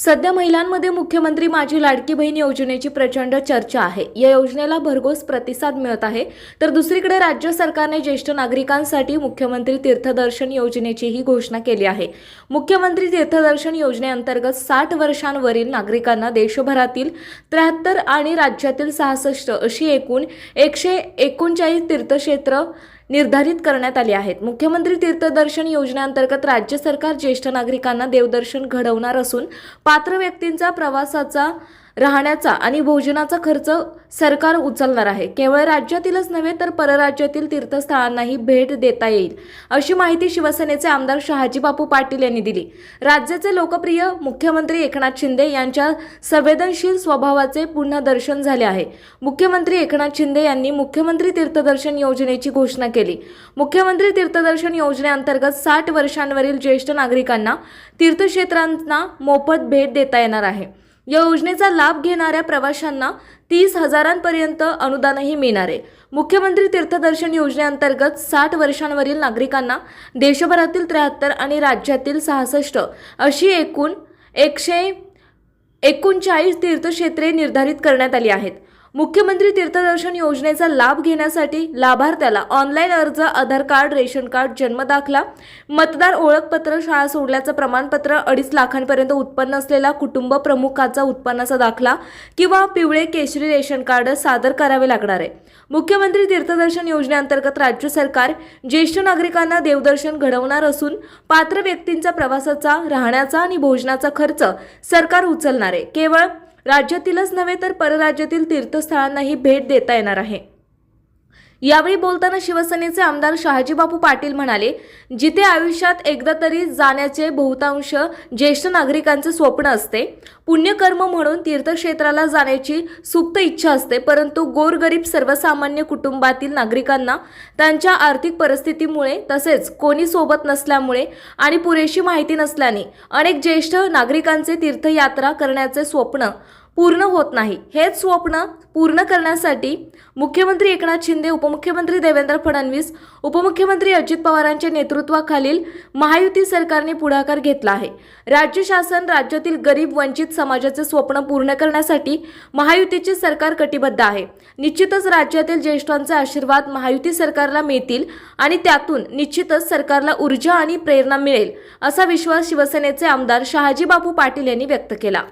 सध्या महिलांमध्ये मुख्यमंत्री माझी लाडकी बहीण योजनेची प्रचंड चर्चा आहे. या योजनेला भरघोस प्रतिसाद मिळत आहे. तर दुसरीकडे राज्य सरकारने ज्येष्ठ नागरिकांसाठी मुख्यमंत्री तीर्थदर्शन योजनेचीही घोषणा केली आहे. मुख्यमंत्री तीर्थदर्शन योजनेअंतर्गत साठ वर्षांवरील नागरिकांना देशभरातील त्र्याहत्तर आणि राज्यातील सहासष्ट अशी एकूण एकशे एकोणचाळीस तीर्थक्षेत्र निर्धारित करण्यात आले आहेत. मुख्यमंत्री तीर्थदर्शन योजनेअंतर्गत राज्य सरकार ज्येष्ठ नागरिकांना देवदर्शन घडवणार असून पात्र व्यक्तींचा प्रवासाचा राहण्याचा आणि भोजनाचा खर्च सरकार उचलणार आहे. केवळ राज्यातीलच नव्हे तर परराज्यातील तीर्थस्थळांनाही भेट देता येईल अशी माहिती शिवसेनेचे आमदार शहाजीबापू पाटील यांनी दिली. राज्याचे लोकप्रिय मुख्यमंत्री एकनाथ शिंदे यांच्या संवेदनशील स्वभावाचे पुन्हा दर्शन झाले आहे. मुख्यमंत्री एकनाथ शिंदे यांनी मुख्यमंत्री तीर्थदर्शन योजनेची घोषणा केली. मुख्यमंत्री तीर्थदर्शन योजनेअंतर्गत साठ वर्षांवरील ज्येष्ठ नागरिकांना तीर्थक्षेत्रांना मोफत भेट देता येणार आहे. या योजनेचा लाभ घेणाऱ्या प्रवाशांना तीस हजारांपर्यंत अनुदानही मिळणार आहे. मुख्यमंत्री तीर्थदर्शन योजनेअंतर्गत साठ वर्षांवरील नागरिकांना देशभरातील त्र्याहत्तर आणि राज्यातील सहासष्ट अशी एकूण एकशे एकोणचाळीस तीर्थक्षेत्रे निर्धारित करण्यात आली आहेत. मुख्यमंत्री तीर्थदर्शन योजनेचा लाभ घेण्यासाठी लाभार्थ्याला ऑनलाईन अर्ज आधार कार्ड रेशन कार्ड जन्मदाखला मतदार ओळखपत्र शाळा सोडल्याचं प्रमाणपत्र अडीच लाखांपर्यंत उत्पन्न असलेला कुटुंब प्रमुखाचा उत्पन्नाचा दाखला किंवा पिवळे केशरी रेशन कार्ड सादर करावे लागणार आहे. मुख्यमंत्री तीर्थदर्शन योजनेअंतर्गत राज्य सरकार ज्येष्ठ नागरिकांना देवदर्शन घडवणार असून पात्र व्यक्तींचा प्रवासाचा राहण्याचा आणि भोजनाचा खर्च सरकार उचलणार आहे. केवळ राज्यातीलच नव्हे तर परराज्यातील तीर्थस्थळांनाही भेट देता येणार आहे. यावेळी बोलताना शिवसेनेचे आमदार शहाजीबापू पाटील म्हणाले जिथे आयुष्यात एकदा तरी जाण्याचे बहुतांश ज्येष्ठ नागरिकांचे स्वप्न असते. पुण्यकर्म म्हणून तीर्थक्षेत्राला जाण्याची सुप्त इच्छा असते परंतु गोरगरीब सर्वसामान्य कुटुंबातील नागरिकांना त्यांच्या आर्थिक परिस्थितीमुळे तसेच कोणी सोबत नसल्यामुळे आणि पुरेशी माहिती नसल्याने अनेक ज्येष्ठ नागरिकांचे तीर्थयात्रा करण्याचे स्वप्न पूर्ण होत नाही. हेच स्वप्न पूर्ण करण्यासाठी मुख्यमंत्री एकनाथ शिंदे उपमुख्यमंत्री देवेंद्र फडणवीस उपमुख्यमंत्री अजित पवारांच्या नेतृत्वाखालील महायुती सरकारने पुढाकार घेतला आहे. राज्य शासन राज्यातील गरीब वंचित समाजाचे स्वप्न पूर्ण करण्यासाठी महायुतीचे सरकार कटिबद्ध आहे. निश्चितच राज्यातील ज्येष्ठांचे आशीर्वाद महायुती सरकारला मिळतील आणि त्यातून निश्चितच सरकारला ऊर्जा आणि प्रेरणा मिळेल असा विश्वास शिवसेनेचे आमदार शहाजीबाबू पाटील यांनी व्यक्त केला.